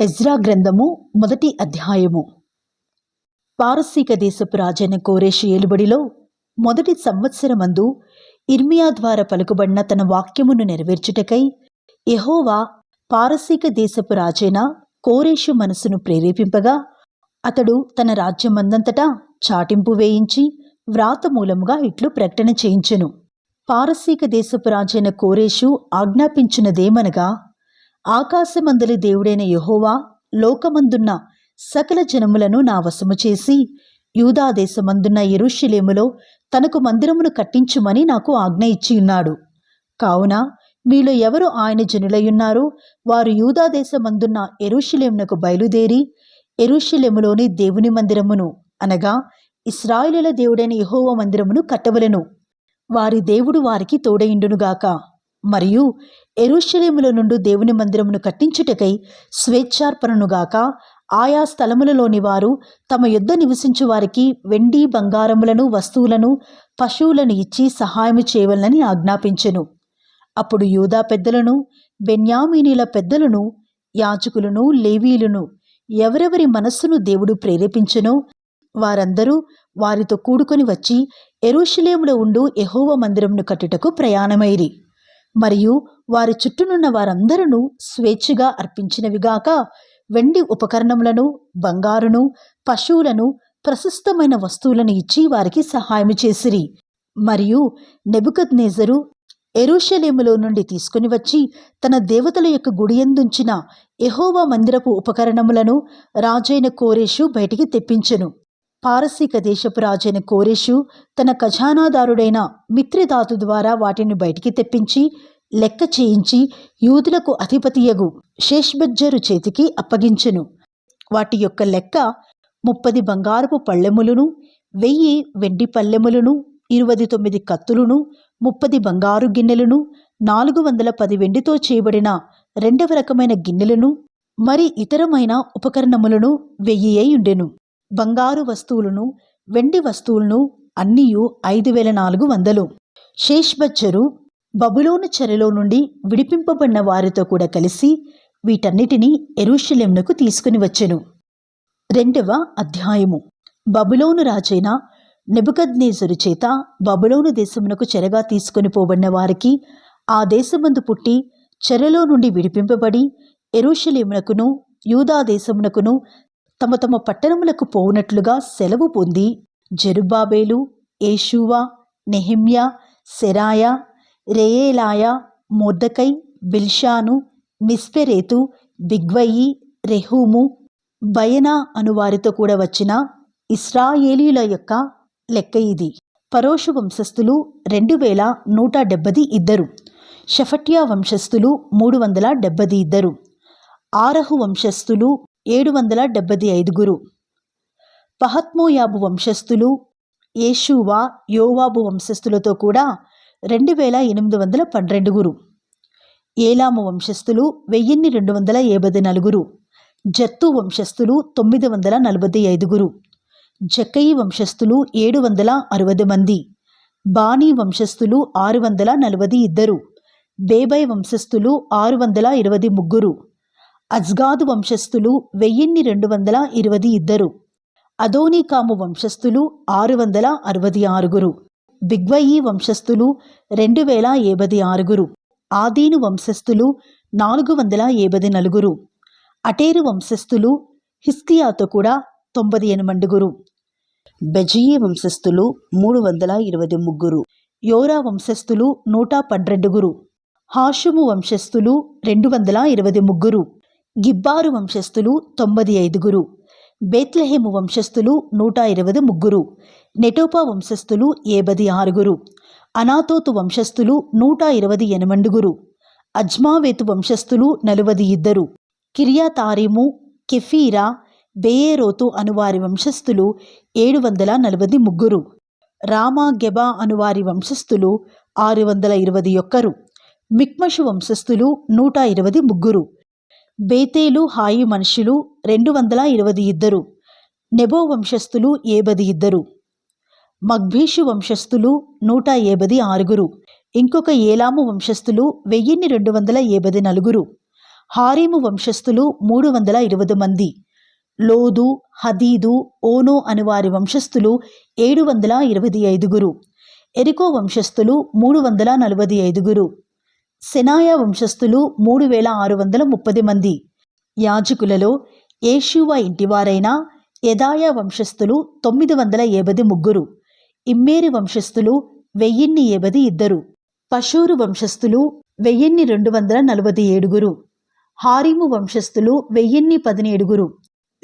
Ezra గ్రంథము మొదటి అధ్యాయము. పారసీక దేశపు రాజైన కోరేషు ఏలుబడిలో మొదటి సంవత్సరమందు ఇర్మియా ద్వారా పలుకుబడిన తన వాక్యమును నెరవేర్చుటకై యహోవా పారసీక దేశపు రాజైన కోరేషు మనసును ప్రేరేపింపగా అతడు తన రాజ్యమందంతటా చాటింపు వేయించి వ్రాత మూలముగా ఇట్లు ప్రకటన చేయించెను. పారసీక దేశపు రాజైన కోరేషు ఆజ్ఞాపించినదేమనగా ఆకాశమందలి దేవుడైన యహోవా లోకమందున్న సకల జనములను నా వశము చేసి యూదాదేశమందున్న ఎరుషులేములో తనకు మందిరమును కట్టించుమని నాకు ఆజ్ఞ ఇచ్చి ఉన్నాడు. కావున మీలో ఎవరు ఆయన జనులయ్యున్నారో వారు యూదాదేశమందున్న ఎరుషులేమునకు బయలుదేరి ఎరుషులేములోని దేవుని మందిరమును అనగా ఇస్రాయిలుల దేవుడైన యహోవ మందిరమును కట్టవలెను. వారి దేవుడు వారికి తోడయిండునుగాక. మరియు ఎరుషలేముల నుండి దేవుని మందిరమును కట్టించుటకై స్వేచ్ఛార్పణనుగాక ఆయా స్థలములలోని వారు తమ యుద్ధ నివసించు వారికి వెండి బంగారములను వస్తువులను పశువులను ఇచ్చి సహాయము చేయవలనని ఆజ్ఞాపించెను. అప్పుడు యూదా పెద్దలను బెన్యామీనీల పెద్దలను యాజకులను లేవీలను ఎవరెవరి మనస్సును దేవుడు ప్రేరేపించెనో వారందరూ వారితో కూడుకొని వచ్చి ఎరుషలేములో ఉండు ఎహోవ మందిరమును కట్టుటకు ప్రయాణమైరి. మరియు వారి చుట్టూనున్న వారందరూ స్వేచ్ఛగా అర్పించినవిగాక వెండి ఉపకరణములను బంగారును పశువులను ప్రశస్తమైన వస్తువులను ఇచ్చి వారికి సహాయం చేసిరి. మరియు నెబుకద్నేజరు ఎరుషలేములో నుండి తీసుకుని వచ్చి తన దేవతల యొక్క గుడియందుంచిన ఎహోవా మందిరపు ఉపకరణములను రాజైన కోరేషు బయటికి తెప్పించెను. పారసీక దేశపు రాజైన కోరేషు తన ఖజానాదారుడైన మిత్రిదాతు ద్వారా వాటిని బయటికి తెప్పించి లెక్క చేయించి యూదులకు అధిపతియగు శేష్బజ్జరు చేతికి అప్పగించెను. వాటి యొక్క లెక్క ముప్పది బంగారపు పళ్ళెములను వెయ్యి వెండి పల్లెములను ఇరవై తొమ్మిది కత్తులను ముప్పది బంగారు గిన్నెలను నాలుగు వందల పది వెండితో చేయబడిన రెండవ రకమైన గిన్నెలను మరి ఇతరమైన ఉపకరణములను వెయ్యి అయి ఉండెను. బంగారు వస్తువులను వెండి వస్తువులను అన్నీయు ఐదు వేల నాలుగు వందలు. శేష్బచ్చరు బబులోను చెరలో నుండి విడిపింపబడిన వారితో కూడా కలిసి వీటన్నిటినీ ఎరుషలేమునకు తీసుకుని వచ్చెను. రెండవ అధ్యాయము. బబులోను రాజైన నెబుకద్నేజరు చేత బబులోను దేశమునకు చెరగా తీసుకొని పోబడిన వారికి ఆ దేశమందు పుట్టి చెరలో నుండి విడిపింపబడి ఎరుషలేమునకును యూదా దేశమునకును తమ తమ పట్టణములకు పోవునట్లుగా సెలవు పొంది జరుబాబేలు ఏషువా నెహిమ్యా సెరాయ రేయేలాయ మోర్దకై బిల్షాను మిస్పెరేతు బిగ్వయి రెహూము బయనా అనువారితో కూడా వచ్చిన ఇస్రాయేలీల యొక్క లెక్క ఇది. పరోషు వంశస్థులు రెండు వేల నూట డెబ్బది ఇద్దరు. షఫట్యా వంశస్థులు మూడు వందల డెబ్బది ఇద్దరు. ఆరహు వంశస్థులు ఏడు వందల డెబ్బది ఐదుగురు పహత్మోయాబు వంశస్థులు యేషువా యోవాబు వంశస్థులతో కూడా రెండు వేల ఎనిమిది వందల పన్నెండుగురు ఏలాము వంశస్థులు వెయ్యిన్ని రెండు వందల ఏబది నలుగురు జత్తు వంశస్థులు తొమ్మిది వందల నలభై ఐదుగురు జక్కయి వంశస్థులు ఏడు వందల అరవై మంది. బాణీ వంశస్థులు ఆరు వందల నలభై ఇద్దరు. బేబై వంశస్థులు ఆరు వందల ఇరవై ముగ్గురు. అజ్గాదు వంశస్థులు వెయ్యిన్ని రెండు వందల ఇరవై ఇద్దరు. అదోనీకాము వంశస్థులు ఆరు వందల అరవై ఆరుగురు. బిగ్వయి వంశస్థులు రెండు వేల ఏబది ఆరుగురు. ఆదీను వంశస్థులు నాలుగు వందల ఏబది నలుగురు. అటేరు వంశస్థులు హిస్కియాతో కూడా తొంభై ఎనిమిదిగురు బెజయి వంశస్థులు మూడు వందల ఇరవై ముగ్గురు. యోరా వంశస్థులు నూట పన్నెండుగురు. హాషుము వంశస్థులు రెండు వందల ఇరవై ముగ్గురు. గిబ్బారు వంశస్థులు తొంభై ఐదుగురు బేత్లహేము వంశస్థులు నూట ఇరవై ముగ్గురు నెటోపా వంశస్థులు ఏబది ఆరుగురు అనాతోతు వంశస్థులు నూట ఇరవై ఎనిమిదిగురు అజ్మావేతు వంశస్థులు నలువది ఇద్దరు. కిరియాతారీము కెఫీరా బేయేరోతు అనువారి వంశస్థులు ఏడు వందల నలభై ముగ్గురు. రామా గెబా అనువారి వంశస్థులు ఆరు వందల ఇరవై ఒక్కరు. మిక్మషు వంశస్థులు నూట ఇరవై ముగ్గురు. బేతేలు హాయి మనుషులు రెండు వందల ఇరవై ఇద్దరు. నెబో వంశస్థులు ఏబది ఇద్దరు. మగ్భీషు వంశస్థులు నూట ఏబది ఆరుగురు. ఇంకొక ఏలాము వంశస్థులు వెయ్యిన్ని రెండు వందల ఏబది నలుగురు. హారీము వంశస్థులు మూడు వందల ఇరవై మంది. లోదు హదీదు ఓనో అను వారి వంశస్థులు ఏడు వందల ఇరవై ఐదుగురు. ఎరికో వంశస్థులు మూడు వందల నలభై ఐదుగురు. సెనాయా వంశస్థులు మూడు వేల ఆరు వందల ముప్పది మంది. యాజకులలో ఏషువ ఇంటివారైన యదాయా వంశస్థులు తొమ్మిది వందల ఏబది ముగ్గురు. ఇమ్మేరి వంశస్థులు వెయ్యిన్ని ఏబది ఇద్దరు. పశూరు వంశస్థులు వెయ్యిన్ని రెండు వందల నలభై ఏడుగురు. హారిము వంశస్థులు వెయ్యిన్ని పదినేడుగురు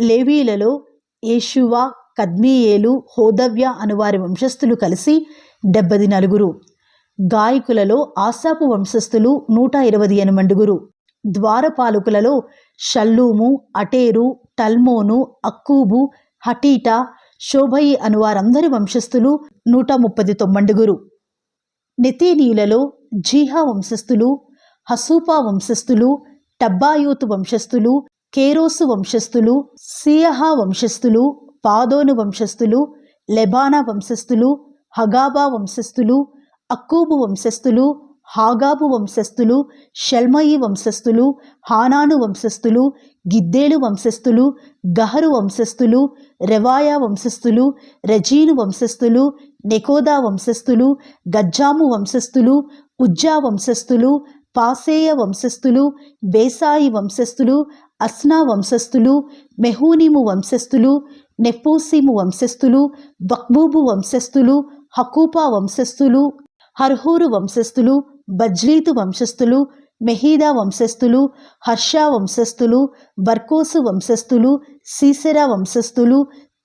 లేవీలలో యేషువా కద్మీయేలు హోదవ్య అనువారి వంశస్థులు కలిసి డెబ్బది నలుగురు. గాయకులలో ఆసాపు వంశస్థులు నూట ఇరవై ఎనిమిదిగురు ద్వారపాలకులలో షల్లూము అటేరు టల్మోను అక్కూబు హటీటా శోభయి అనువారందరి వంశస్థులు నూట ముప్పది తొమ్మిదిగురు నితేనీయులలో జీహా వంశస్థులు హసూపా వంశస్థులు టబ్బాయూత్ వంశస్థులు కేరోసు వంశస్థులు సియహా వంశస్థులు పాదోను వంశస్థులు లెబానా వంశస్థులు హగాబా వంశస్థులు అక్కూబు వంశస్థులు హాగాబు వంశస్థులు షల్మయి వంశస్థులు హానాను వంశస్థులు గిద్దేలు వంశస్థులు గహరు వంశస్థులు రెవాయా వంశస్థులు రజీను వంశస్థులు నెకోదా వంశస్థులు గజ్జాము వంశస్థులు ఉజ్జా వంశస్థులు పాసేయ వంశస్థులు బేసాయి వంశస్థులు అస్నా వంశస్థులు మెహూనిము వంశస్థులు నెఫూసిము వంశస్థులు బక్బూబు వంశస్థులు హకూపా వంశస్థులు హర్హూరు వంశస్థులు బజ్లీతు వంశస్థులు మెహీదా వంశస్థులు హర్షా వంశస్థులు బర్కోసు వంశస్థులు సీసెరా వంశస్థులు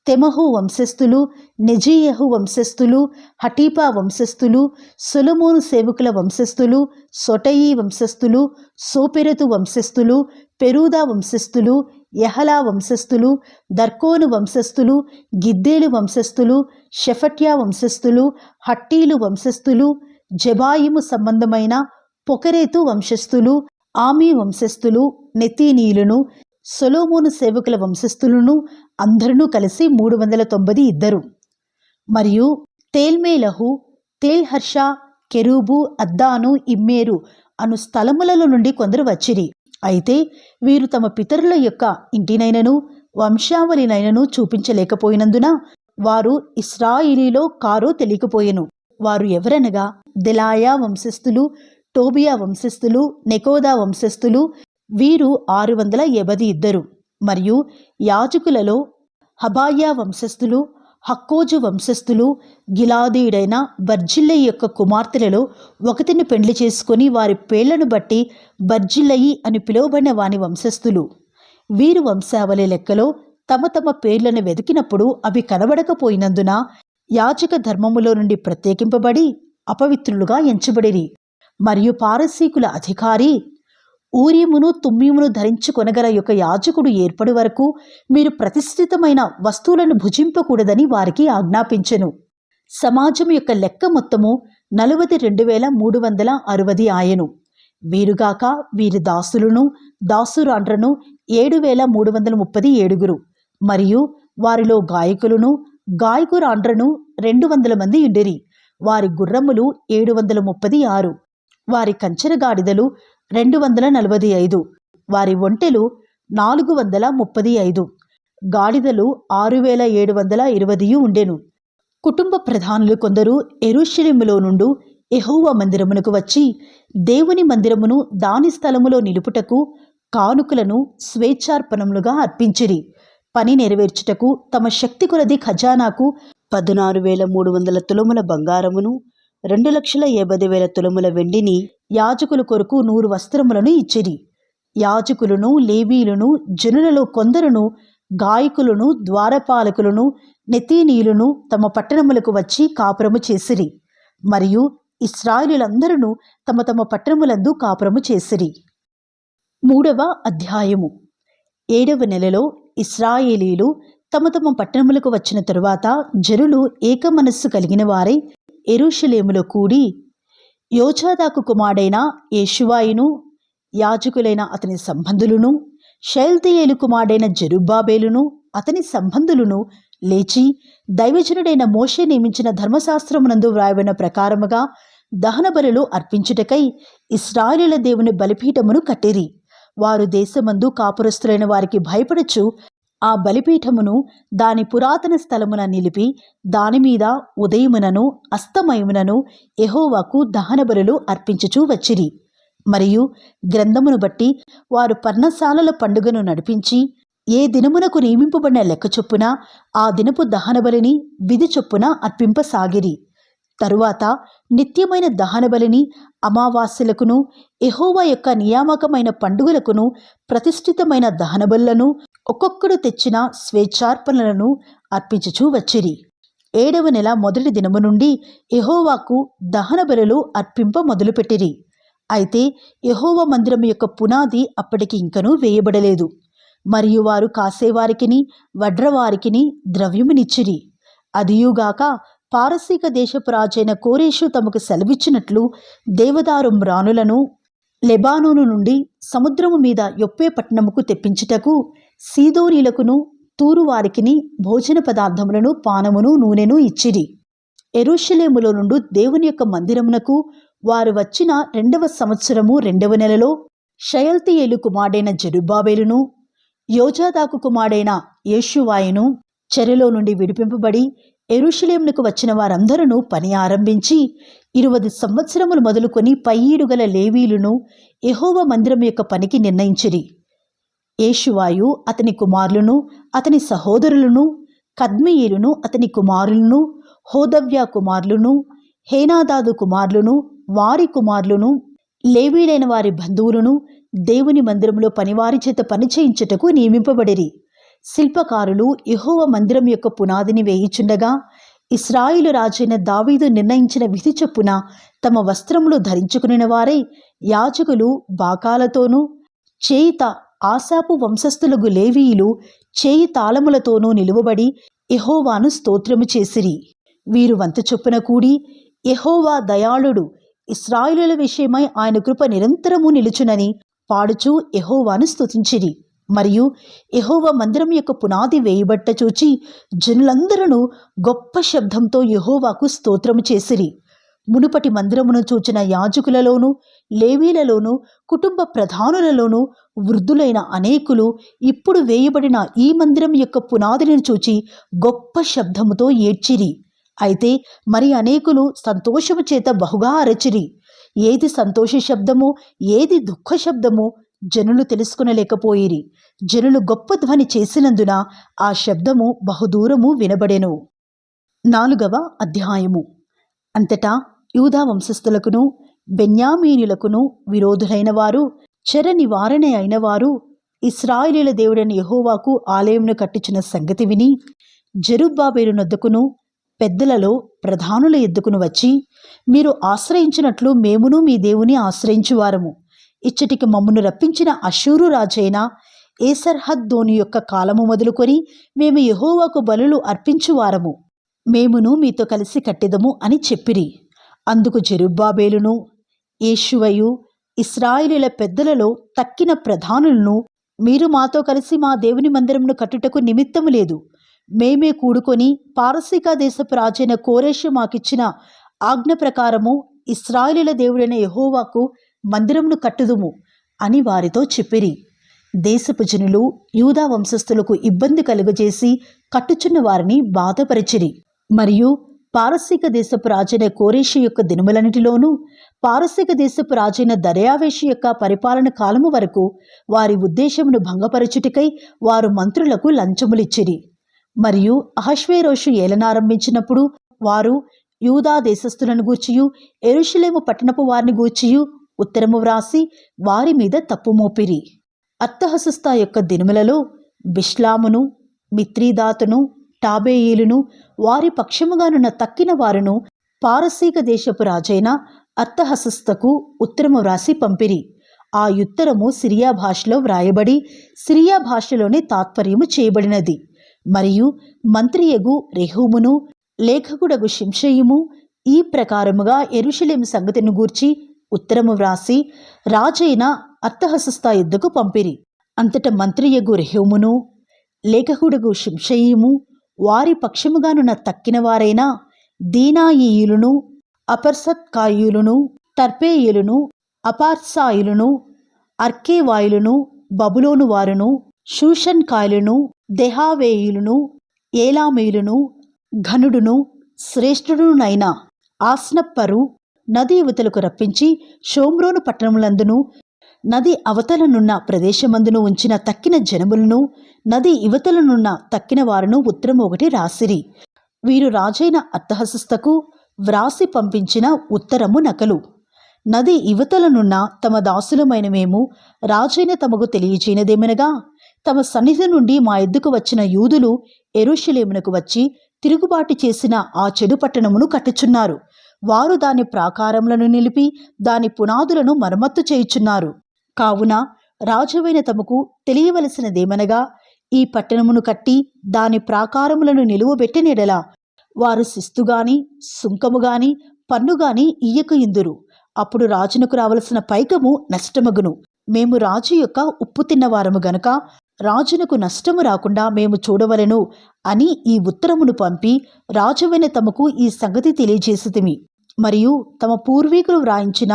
తెమహు వంశస్థులు నెజీయహు వంశస్థులు హటీపా వంశస్థులు సొలమోను సేవకుల వంశస్థులు సొటయి వంశస్థులు సోపెరతు వంశస్థులు పెరూదా వంశస్థులు యహలా వంశస్థులు దర్కోను వంశస్థులు గిద్దేలు వంశస్థులు షెఫట్యా వంశస్థులు హట్టీలు వంశస్థులు జబాయిము సంబంధమైన పొకరేతు వంశస్థులు ఆమీ వంశస్థులు నెతీనీయులను సొలోమోను సేవకుల వంశస్థులను అందరూ కలిసి మూడు వందల తొంభై ఇద్దరు. మరియు తేల్మేలహు తేల్హర్ష కెరూబు అద్దాను ఇమ్మేరు అను స్థలములలో నుండి కొందరు వచ్చిరి. అయితే వీరు తమ పితరుల యొక్క ఇంటినైనను వంశావళినైనను చూపించలేకపోయినందున వారు ఇస్రాయిలీలో కారో తెలియకపోయెను వారు ఎవరనగా దెలాయా వంశస్థులు టోబియా వంశస్థులు నెకోదా వంశస్థులు వీరు ఆరు వందల ఎబది ఇద్దరు. మరియు యాజకులలో హబాయా వంశస్థులు హక్కోజు వంశస్థులు గిలాదీయుడైన బర్జిల్లయి యొక్క కుమార్తెలలో ఒకతిని పెండ్లి చేసుకొని వారి పేర్లను బట్టి బర్జిల్లయి అని పిలువబడిన వాని వంశస్థులు. వీరు వంశావళి లెక్కలో తమ తమ పేర్లను వెతికినప్పుడు అవి కనబడకపోయినందున యాచక ధర్మములో నుండి ప్రత్యేకింపబడి అపవిత్రులుగా ఎంచబడిరి. మరియు పారసీకుల అధికారి ఊరియమును తుమ్మిమును ధరించుకొనగల యొక్క యాజకుడు ఏర్పడి వరకు మీరు ప్రతిష్ఠితమైన వస్తువులను భుజింపకూడదని వారికి ఆజ్ఞాపించెను. సమాజం యొక్క లెక్క మొత్తము నలువది రెండు వేల మూడు వందల అరవది ఆయను. వీరుగాక వీరి దాసులను దాసురాండ్రను ఏడు వేల మూడు వందల ముప్పది ఏడుగురు. మరియు వారిలో గాయకులను గాయకురాండ్రను రెండు వందల మంది ఉండిరి వారి గుర్రములు ఏడు వందల ముప్పది ఆరు. వారి కంచెర గాడిదలు రెండు వందల నలభై ఐదు. వారి ఒంటెలు నాలుగు వందల ముప్పది ఐదు. గాడిదలు ఆరు వేల ఏడు వందల ఇరవై ఉండెను. కుటుంబ ప్రధానులు కొందరు ఎరుషలేములో నుండు ఎహోవా మందిరమునకు వచ్చి దేవుని మందిరమును దాని స్థలములో నిలుపుటకు కానుకలను స్వేచ్ఛార్పణములుగా అర్పించిరి. పని నెరవేర్చుటకు తమ శక్తి కొలది ఖజానాకు పదునారు వేల మూడు వందల తులముల బంగారమును రెండు లక్షల యాభై వేల తులముల వెండిని యాజకుల కొరకు నూరు వస్త్రములను ఇచ్చిరి. యాజకులను లేవీలను జనులలో కొందరును గాయకులను ద్వారపాలకులను నెతీనీయులను తమ పట్టణములకు వచ్చి కాపురము చేసిరి. మరియు ఇస్రాయిలులందరూ తమ తమ పట్టణములందు కాపురము చేసిరి. మూడవ అధ్యాయము. ఏడవ నెలలో ఇస్రాయేలీలు తమ తమ పట్టణములకు వచ్చిన తరువాత జనులు ఏక మనస్సు కలిగిన వారై ఎరుషలేములో కూడి యోచాదాకు కుమారుడైన యేషువాయును యాజకులైన అతని సంబంధులను శైల్తయేలు కుమారుడైన జరుబ్బాబేలును అతని సంబంధులను లేచి దైవజనుడైన మోషే నియమించిన ధర్మశాస్త్రమునందు వ్రాయబడిన ప్రకారముగా దహన బలులు అర్పించుటకై ఇస్రాయేలుల దేవుని బలిపీఠమును కట్టిరి. వారు దేశమందు కాపురస్తులైన వారికి భయపడచ్చు. ఆ బలిపీఠమును దాని పురాతన స్థలమున నిలిపి దానిమీద ఉదయమునను అస్తమయమునను ఎహోవాకు దహన బలులు అర్పించుచూ వచ్చిరి. మరియు గ్రంథమును బట్టి వారు పర్ణశాలల పండుగను నడిపించి ఏ దినమునకు నియమింపబడిన లెక్క చొప్పున ఆ దినపు దహనబలిని విధి చొప్పున అర్పింపసాగిరి. తరువాత నిత్యమైన దహనబలిని అమావాస్యలకును ఎహోవా యొక్క నియామకమైన పండుగలకును ప్రతిష్ఠితమైన దహనబలులను ఒక్కొక్కడు తెచ్చిన స్వేచ్ఛార్పణలను అర్పించుచూ వచ్చిరి. ఏడవ నెల మొదటి దినము నుండి ఎహోవాకు దహన బలులు అర్పింప మొదలుపెట్టిరి. అయితే యెహోవ మందిరం యొక్క పునాది అప్పటికి ఇంకనూ వేయబడలేదు. మరియు వారు కాసేవారికిని వడ్రవారికిని ద్రవ్యమునిచ్చిరి. అదియుగాక పారసీక దేశపు రాజైన కోరేషు తమకు సెలవిచ్చినట్లు దేవదారు మ్రానులను లెబానోను నుండి సముద్రము మీద యొప్పే పట్టణముకు తెప్పించుటకు సీదోనీలకును తూరువారికిని భోజన పదార్థములను పానమును నూనెను ఇచ్చిరి. ఎరుషలేములో నుండి దేవుని యొక్క మందిరమునకు వారు వచ్చిన రెండవ సంవత్సరము రెండవ నెలలో షయల్తియేలు కుమారుడైన జరుబాబేలును యోజాదాకు కుమారుడైన యేషువాయును చెరలో నుండి విడిపింపబడి ఎరుషలేమునకు వచ్చిన వారందరూ పని ఆరంభించి ఇరువది సంవత్సరములు మొదలుకొని పయ్యీడు గల లేవీలును ఎహోవ మందిరం యొక్క పనికి నిర్ణయించిరి. యేషువాయు అతని కుమారులను అతని సహోదరులను కద్మీయులను అతని కుమారులను హోదవ్య కుమారులను హేనాదాదు కుమారులను వారి కుమారులను లేవీలైన వారి బంధువులను దేవుని మందిరంలో పనివారి చేత పని చేయించుటకు నియమింపబడిరి. శిల్పకారులు యెహోవ మందిరం యొక్క పునాదిని వేయిచుండగా ఇస్రాయిలు రాజైన దావీదు నిర్ణయించిన విధి చొప్పున తమ వస్త్రములు ధరించుకుని వారై యాజకులు బాకాలతోనూ చేయిత ఆశాపు వంశస్థులకు లేవీయులు చేయి తాళములతోనూ నిలువబడి ఎహోవాను స్తోత్రము చేసిరి. వీరు వంత చొప్పున కూడి ఎహోవా దయాళుడు ఇస్రాయిలుల విషయమై ఆయన కృప నిరంతరము నిలుచునని పాడుచూ ఎహోవాను స్తుతించిరి. మరియు యహోవ మందిరం యొక్క పునాది వేయబట్ట చూచి జనులందరూ గొప్ప శబ్దంతో యహోవాకు స్తోత్రము చేసిరి. మునుపటి మందిరమును చూచిన యాజకులలోనూ లేవీలలోనూ కుటుంబ ప్రధానులలోనూ వృద్ధులైన అనేకులు ఇప్పుడు వేయబడిన ఈ మందిరం యొక్క పునాదిని చూచి గొప్ప శబ్దముతో ఏడ్చిరి. అయితే మరి అనేకులు సంతోషము చేత బహుగా అరచిరి. ఏది సంతోష శబ్దము ఏది దుఃఖ శబ్దము జనులు తెలుసుకునలేకపోయిరి. జనులు గొప్ప ధ్వని చేసినందున ఆ శబ్దము బహుదూరము వినబడెను. నాలుగవ అధ్యాయము. అంతటా యూదా వంశస్థులకును బెన్యామీనులకును విరోధులైన వారు చెర నివారణ అయిన వారు ఇస్రాయిలీల దేవుడైన యహోవాకు ఆలయమును కట్టించిన సంగతి విని జరుబ్బాబేలు నొద్దకును పెద్దలలో ప్రధానుల ఎద్దుకును వచ్చి మీరు ఆశ్రయించినట్లు మేమును మీ దేవుని ఆశ్రయించువారము. ఇచ్చటికి మమ్మను రప్పించిన అశూరు రాజైన ఏసర్హద్దోని యొక్క కాలము మొదలుకొని మేము యహోవాకు బలులు అర్పించువారము మేమును మీతో కలిసి కట్టెదము అని చెప్పిరి. అందుకు జెరుబ్బాబేలును యేషువయు ఇస్రాయిలీల పెద్దలలో తక్కిన ప్రధానులను మీరు మాతో కలిసి మా దేవుని మందిరమును కట్టుటకు నిమిత్తము లేదు. మేమే కూడుకొని పారసీక దేశపు రాజైన కోరేషు మాకిచ్చిన ఆజ్ఞ ప్రకారము ఇస్రాయిలీల దేవుడైన యహోవాకు మందిరమును కట్టుదుము అని వారితో చెప్పిరి. దేశపు జనులు యూదా వంశస్థులకు ఇబ్బంది కలుగజేసి కట్టుచున్న వారిని బాధపరిచిరి. మరియు పారసీక దేశపు రాజైన కోరేషి యొక్క దినములన్నిటిలోనూ పారసీక దేశపు రాజైన దర్యావేషి యొక్క పరిపాలన కాలము వరకు వారి ఉద్దేశమును భంగపరచుటికై వారు మంత్రులకు లంచములిచ్చిరి. మరియు అహశ్వేరోషు ఏలనారంభించినప్పుడు వారు యూదా దేశస్థులను గూర్చియు ఎరుషులేము పట్టణపు వారిని గూర్చియు ఉత్తరము వ్రాసి వారి మీద తప్పు మోపిరి. యొక్క దినములలో బిష్లామును మిత్రీదాతును టాబేయిలును వారి పక్షముగానున్న తక్కిన వారును పారసీక దేశపు రాజైన అత్తహసస్తకు ఉత్తరము వ్రాసి పంపిరి. ఆ ఉత్తరము సిరియా భాషలో వ్రాయబడి సిరియా భాషలోనే తాత్పర్యము చేయబడినది. మరియు మంత్రియగు రెహూమును లేఖకుడగు శింషయుము ఈ ప్రకారముగా ఎరుషలేము సంగతిని గూర్చి ఉత్తరము వ్రాసి రాజైన అత్తహసస్తా యుద్ధకు పంపిరి. అంతట మంత్రియగు రెహూమును లేఖకుడుగు శింషయిము వారి పక్షముగానున్న తక్కిన వారైన దీనాయీయులను అపర్సత్కాయులను తర్పేయులను అపార్సాయులను అర్కేవాయులను బబులోను వారును షూషన్ కాయలును దెహావేయులను ఏలామేయులను ఘనుడును శ్రేష్ఠుడునైన ఆస్నప్పరు నది యువతలకు రప్పించి షోమ్రోను పట్టణములందును నది అవతలనున్న ప్రదేశమందును ఉంచిన తక్కిన జనములను నది యువతలనున్న తక్కిన వారును ఉత్తరం ఒకటి రాసిరి. వీరు రాజైన అత్తహసస్తకు వ్రాసి పంపించిన ఉత్తరము నకలు. నది యువతలనున్న తమ దాసులమైన మేము రాజైన తమకు తెలియచేయనదేమనగా తమ సన్నిధి నుండి మా ఎద్దుకు వచ్చిన యూదులు ఎరుషలేమునకు వచ్చి తిరుగుబాటు చేసిన ఆ చెడు పట్టణమును కట్టుచున్నారు. వారు దాని ప్రాకారములను నిలిపి దాని పునాదులను మరమ్మత్తు చేయుచున్నారు. కావున రాజువైన తమకు తెలియవలసినదేమనగా ఈ పట్టణమును కట్టి దాని ప్రాకారములను నిలువబెట్టినెడల వారు శిస్తుగాని సుంకముగాని పన్నుగాని ఇయ్యకు ఇందురు. అప్పుడు రాజునకు రావలసిన పైకము నష్టమగును. మేము రాజు యొక్క ఉప్పు తిన్నవారము గనుక రాజునకు నష్టము రాకుండా మేము చూడవలెను అని ఈ ఉత్తరమును పంపి రాజువైన తమకు ఈ సంగతి తెలియజేసితిమి. మరియు తమ పూర్వీకులు వ్రాయించిన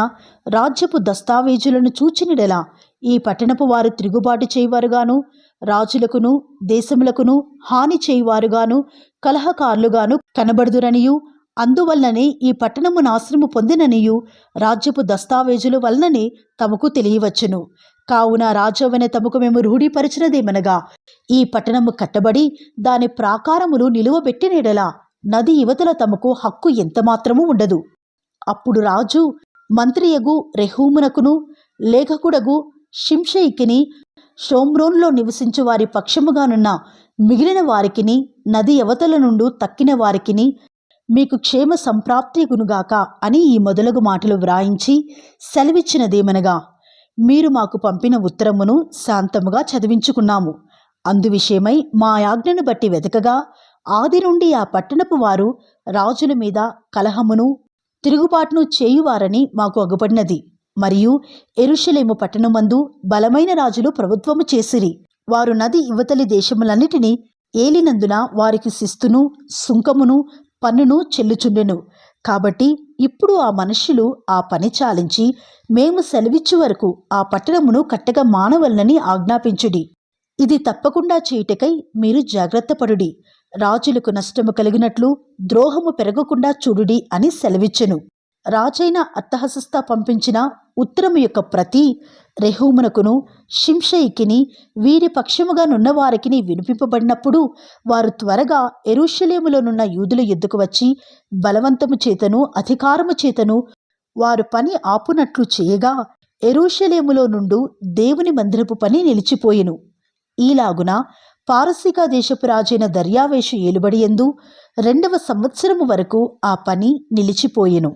రాజ్యపు దస్తావేజులను చూచినడెలా ఈ పట్టణపు వారు తిరుగుబాటు చేయువారుగాను రాజులకును దేశములకును హాని చేయువారుగాను కలహకారులుగాను కనబడుదురనియు అందువల్లనే ఈ పట్టణము నాశనము పొందిననియు రాజ్యపు దస్తావేజుల వలననే తమకు తెలియవచ్చును. కావున రాజవన తమకు మేము రూఢీపరిచినదేమనగా ఈ పట్టణము కట్టబడి దాని ప్రాకారములు నిలువబెట్టినడలా నది యువతల తమకు హక్కు ఎంతమాత్రమూ ఉండదు. అప్పుడు రాజు మంత్రియగు రెహూమునకును లేఖకుడగు షింషయికిని షోమ్రోన్లో నివసించు వారి పక్షముగానున్న మిగిలిన వారికిని నది యువతల నుండు తక్కిన వారికిని మీకు క్షేమ సంప్రాప్తి గునుగాక అని ఈ మొదలగు మాటలు వ్రాయించి సెలవిచ్చినదేమనగా మీరు మాకు పంపిన ఉత్తరమును శాంతముగా చదివించుకున్నాము. అందు విషయమై మా ఆజ్ఞను బట్టి వెతకగా ఆది నుండి ఆ పట్టణపు వారు రాజుల మీద కలహమును తిరుగుబాటును చేయువారని మాకు అగుపడినది. మరియు ఎరుషలేము పట్టణమందు బలమైన రాజులు ప్రభుత్వము చేసిరి. వారు నది యువతలి దేశములన్నిటినీ ఏలినందున వారికి శిస్తును సుంకమును పన్నును చెల్లుచుండెను. కాబట్టి ఇప్పుడు ఆ మనుష్యులు ఆ పని చాలించి మేము సెలవిచ్చు వరకు ఆ పట్టణమును కట్టగా మానవలనని ఆజ్ఞాపించుడి. ఇది తప్పకుండా చేయుటకై మీరు జాగ్రత్తపడుడి రాజులకు నష్టము కలిగినట్లు ద్రోహము పెరగకుండా చూడుడి అని సెలవిచ్చెను. రాజైన అత్తహసస్త పంపించిన ఉత్తరము యొక్క ప్రతి రెహూమునకును షింషయికిని వీరి పక్షముగా నున్నవారికిని వినిపింపబడినప్పుడు వారు త్వరగా ఎరుషలేములోనున్న యూదుల ఎద్దుకు వచ్చి బలవంతము చేతను అధికారము చేతను వారు పని ఆపునట్లు చేయగా ఎరుషలేములో నుండు దేవుని మందిరపు పని నిలిచిపోయెను. ఈలాగున పారసీక దేశపు రాజైన దర్యావేషు ఏలుబడియందు రెండవ సంవత్సరము వరకు ఆ పని నిలిచిపోయెను.